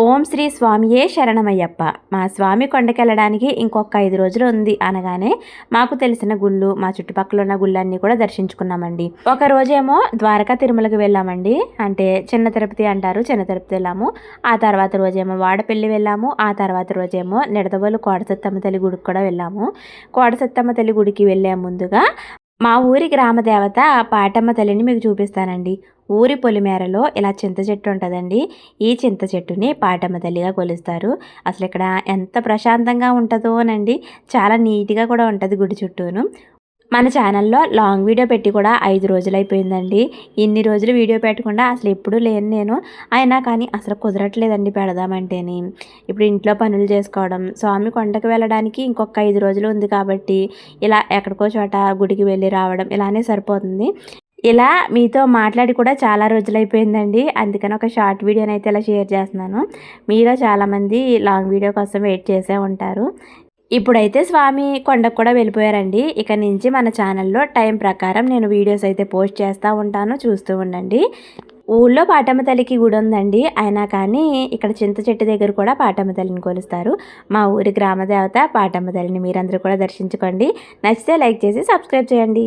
ఓం శ్రీ స్వామియే శరణమయ్యప్ప. మా స్వామి కొండకెళ్ళడానికి ఇంకొక ఐదు రోజులు ఉంది అనగానే మాకు తెలిసిన గుళ్ళు మా చుట్టుపక్కల ఉన్న గుళ్ళన్నీ కూడా దర్శించుకున్నామండి. ఒక రోజేమో ద్వారకా తిరుమలకి వెళ్ళామండి. అంటే చిన్న తిరుపతి అంటారు చిన్న తిరుపతి వెళ్ళాము. ఆ తర్వాత రోజేమో వాడపల్లి వెళ్ళాము. ఆ తర్వాత రోజేమో నిడదవోలు కోడసత్తమ్మ తల్లి గుడికి కూడా వెళ్ళాము. కోడసత్తమ్మ తల్లి గుడికి వెళ్ళే ముందుగా మా ఊరి గ్రామ దేవత పాటమ్మ తల్లిని మీకు చూపిస్తానండి. ఊరి పొలిమేరలో ఇలా చింత చెట్టు ఉంటుందండి. ఈ చింత చెట్టుని పాటమ్మ తల్లిగా కొలుస్తారు. అసలు ఇక్కడ ఎంత ప్రశాంతంగా ఉంటుందోనండి. చాలా నీట్గా కూడా ఉంటుంది గుడి చుట్టూను. మన ఛానల్లో లాంగ్ వీడియో పెట్టి కూడా ఐదు రోజులు అయిపోయిందండి ఇన్ని రోజులు వీడియో పెట్టకుండా అసలు ఎప్పుడూ లేను నేను. అయినా కానీ అసలు కుదరట్లేదండి పెడదామంటేని. ఇప్పుడు ఇంట్లో పనులు చేసుకోవడం స్వామి కొండకు వెళ్ళడానికి ఇంకొక ఐదు రోజులు ఉంది కాబట్టి ఇలా ఎక్కడికో చోట గుడికి వెళ్ళి రావడం ఇలానే సరిపోతుంది. ఇలా మీతో మాట్లాడి కూడా చాలా రోజులైపోయిందండి. అందుకని ఒక షార్ట్ వీడియోని అయితే ఇలా షేర్ చేస్తున్నాను. మీలో చాలామంది లాంగ్ వీడియో కోసం వెయిట్ చేసే ఉంటారు. ఇప్పుడైతే స్వామి కొండకు కూడా వెళ్ళిపోయారండి. ఇక నుంచి మన ఛానల్లో టైం ప్రకారం నేను వీడియోస్ అయితే పోస్ట్ చేస్తూ ఉంటాను. చూస్తూ ఉండండి. ఊళ్ళో పాటమ్మ తల్లికి గుడి ఉందండి. అయినా కానీ ఇక్కడ చింత చెట్టు దగ్గర కూడా పాటమ్మ తల్లిని కొలుస్తారు. మా ఊరి గ్రామ దేవత పాటమ్మ తల్లిని మీరందరూ కూడా దర్శించుకోండి. నచ్చితే లైక్ చేసి సబ్స్క్రైబ్ చేయండి.